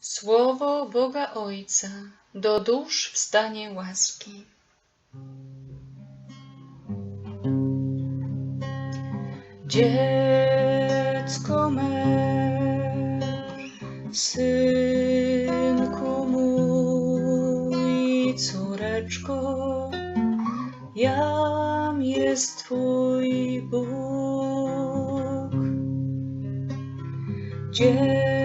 Słowo Boga Ojca do dusz wstanie łaski. Dziecko me, synku mój, córeczko, jam jest Twój Bóg. Dziecko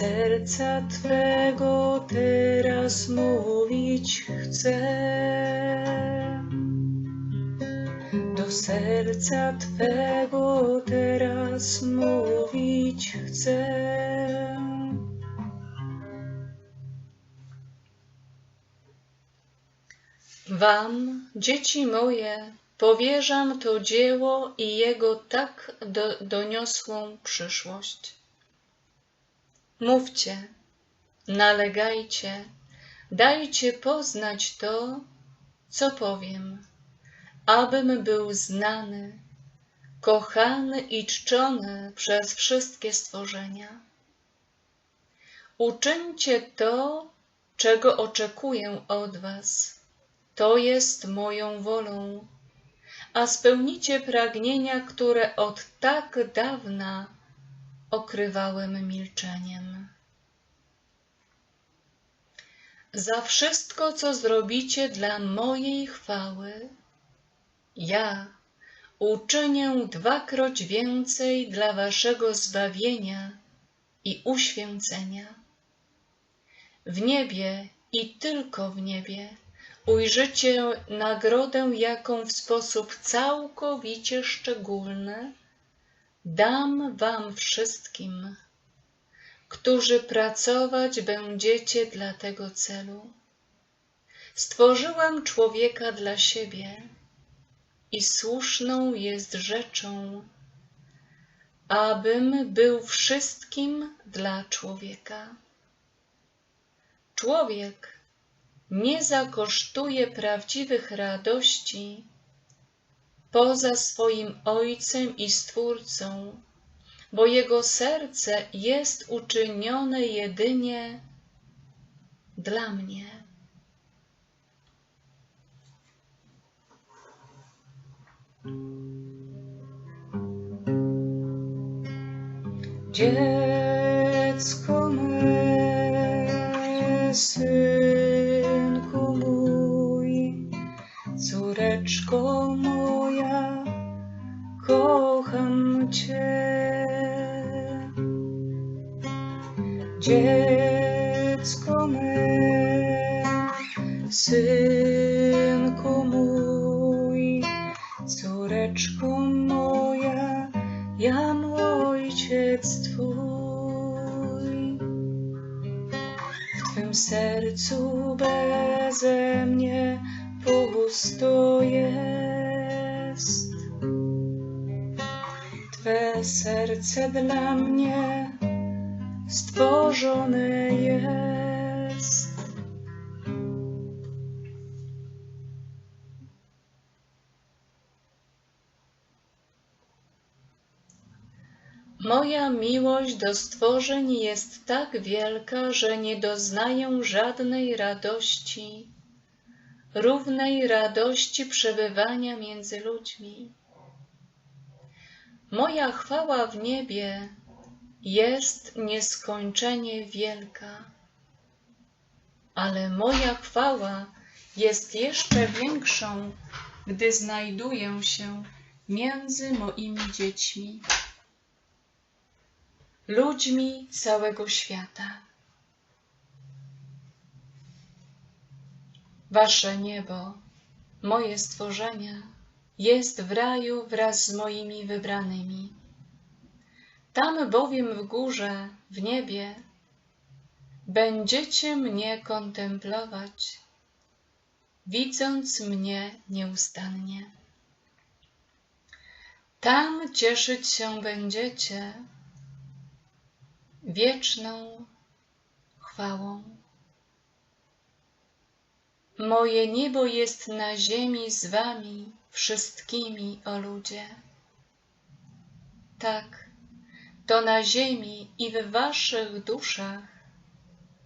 serca Twego teraz mówić chcę. Do serca Twego teraz mówić chcę. Wam, dzieci moje, powierzam to dzieło i jego tak do, doniosłą przyszłość. Mówcie, nalegajcie, dajcie poznać to, co powiem, abym był znany, kochany i czczony przez wszystkie stworzenia. Uczyńcie to, czego oczekuję od Was. To jest moją wolą, a spełnicie pragnienia, które od tak dawna okrywałem milczeniem. Za wszystko, co zrobicie dla mojej chwały, ja uczynię dwakroć więcej dla waszego zbawienia i uświęcenia. W niebie i tylko w niebie ujrzycie nagrodę, jaką w sposób całkowicie szczególny dam wam wszystkim, którzy pracować będziecie dla tego celu. Stworzyłam człowieka dla siebie i słuszną jest rzeczą, abym był wszystkim dla człowieka. Człowiek nie zakosztuje prawdziwych radości poza swoim Ojcem i Stwórcą, bo jego serce jest uczynione jedynie dla mnie. Dziecko me, synku Cię. Dziecko me, synku mój, córeczko moja, jam ojciec Twój. W Twym sercu beze mnie pusto jest. Serce dla mnie stworzone jest. Moja miłość do stworzeń jest tak wielka, że nie doznaję żadnej radości, równej radości przebywania między ludźmi. Moja chwała w niebie jest nieskończenie wielka, ale moja chwała jest jeszcze większą, gdy znajduję się między moimi dziećmi ludźmi całego świata. Wasze niebo, moje stworzenia, jest w raju wraz z moimi wybranymi. Tam bowiem w górze, w niebie, będziecie mnie kontemplować, widząc mnie nieustannie. Tam cieszyć się będziecie wieczną chwałą. Moje niebo jest na ziemi z wami wszystkimi, o ludzie. Tak, to na ziemi i w waszych duszach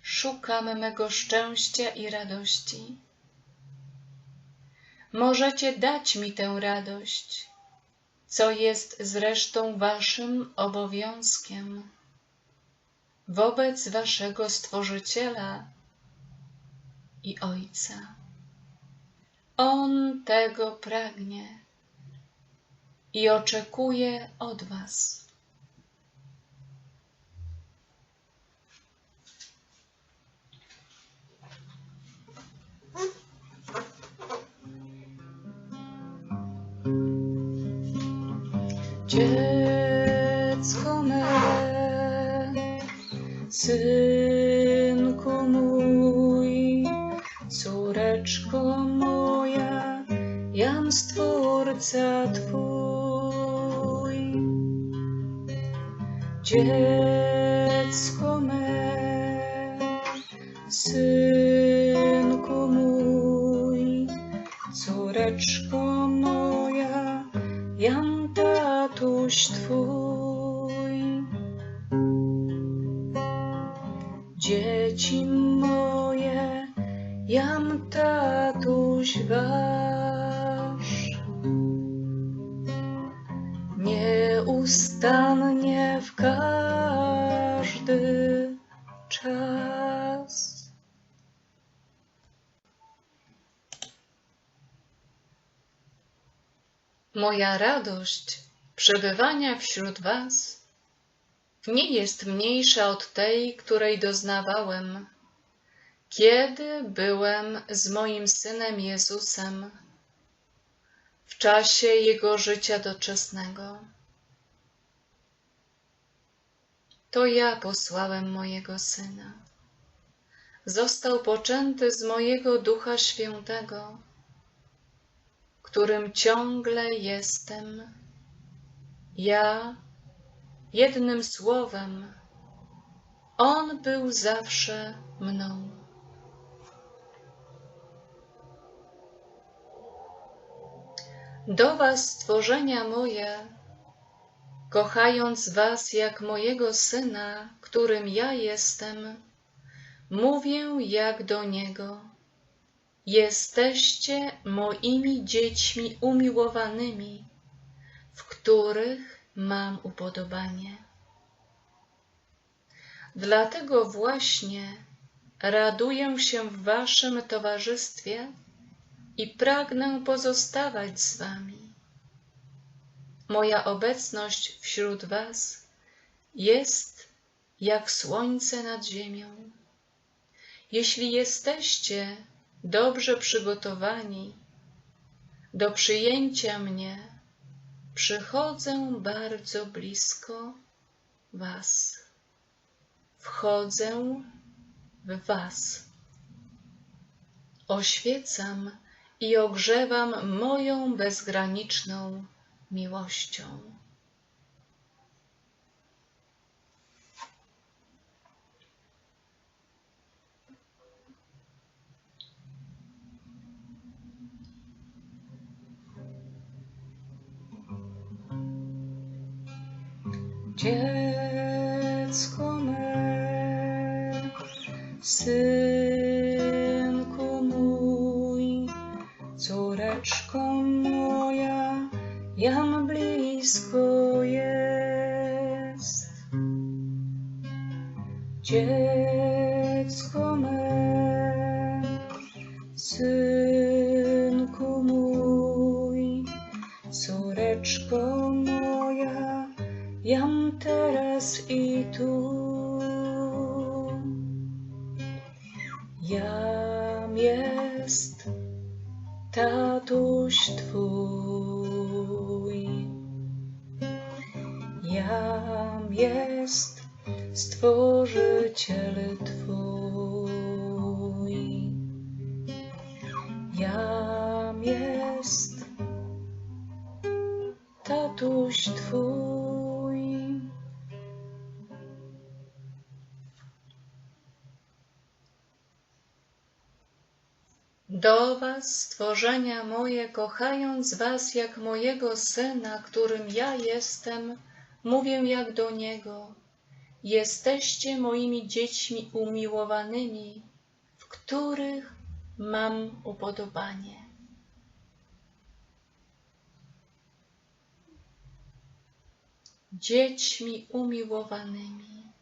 szukam mego szczęścia i radości. Możecie dać mi tę radość, co jest zresztą waszym obowiązkiem wobec waszego Stworzyciela i Ojca. On tego pragnie i oczekuje od was. Dziecko me, synku Stwórca Twój. Dziecko me, synku mój, córeczko moja, jam tatuś Twój. Dzieci moje, jam tatuś Wasz. Nieustannie w każdy czas. Moja radość przebywania wśród Was nie jest mniejsza od tej, której doznawałem, kiedy byłem z moim Synem Jezusem w czasie Jego życia doczesnego. To ja posłałem mojego Syna. Został poczęty z mojego Ducha Świętego, którym ciągle jestem. Ja, jednym słowem, On był zawsze mną. Do Was, stworzenia moje, kochając Was jak mojego Syna, którym ja jestem, mówię jak do Niego. Jesteście moimi dziećmi umiłowanymi, w których mam upodobanie. Dlatego właśnie raduję się w Waszym towarzystwie i pragnę pozostawać z Wami. Moja obecność wśród Was jest jak słońce nad ziemią. Jeśli jesteście dobrze przygotowani do przyjęcia mnie, przychodzę bardzo blisko Was. Wchodzę w Was. Oświecam i ogrzewam moją bezgraniczną miłością. Dziecko me, synku Dziecko me, synku mój, córeczko moja, jam teraz i tu. Jam jest tatuś Twój. Jam jest Stworzyciel Twój. Jam jest tatuś Twój. Do was, stworzenia moje, kochając was jak mojego Syna, którym ja jestem, mówię jak do Niego, Jesteście moimi dziećmi umiłowanymi, w których mam upodobanie. Dziećmi umiłowanymi,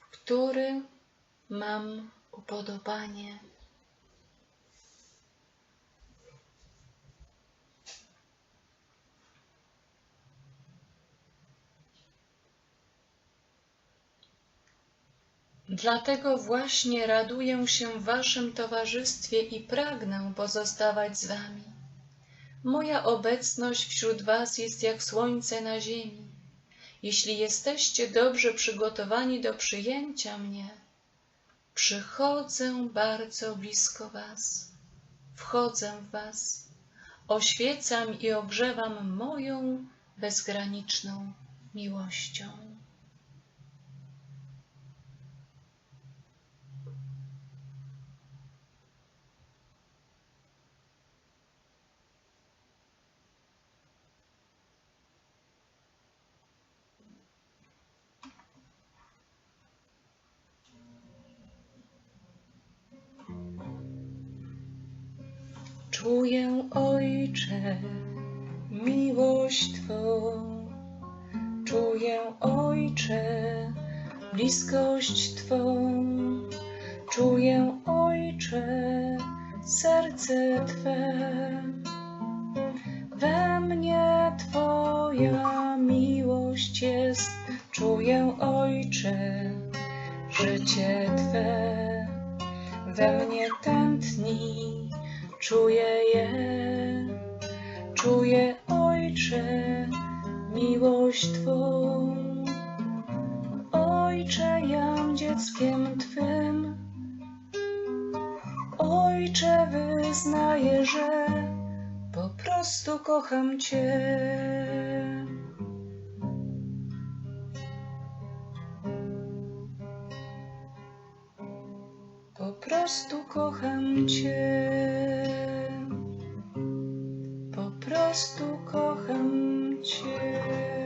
w których mam upodobanie. Dlatego właśnie raduję się w waszym towarzystwie i pragnę pozostawać z wami. Moja obecność wśród was jest jak słońce na ziemi. Jeśli jesteście dobrze przygotowani do przyjęcia mnie, przychodzę bardzo blisko was, wchodzę w was, oświecam i ogrzewam moją bezgraniczną miłością. Czuję, Ojcze, miłość Twą. Czuję, Ojcze, bliskość Twą. Czuję, Ojcze, serce Twe. We mnie Twoja miłość jest. Czuję, Ojcze, życie Twe. We mnie tętni Czuję je, czuję Ojcze, miłość Twą. Ojcze, jam dzieckiem Twym. Ojcze, wyznaję, że po prostu kocham Cię. Po prostu kocham Cię. Po prostu kocham Cię.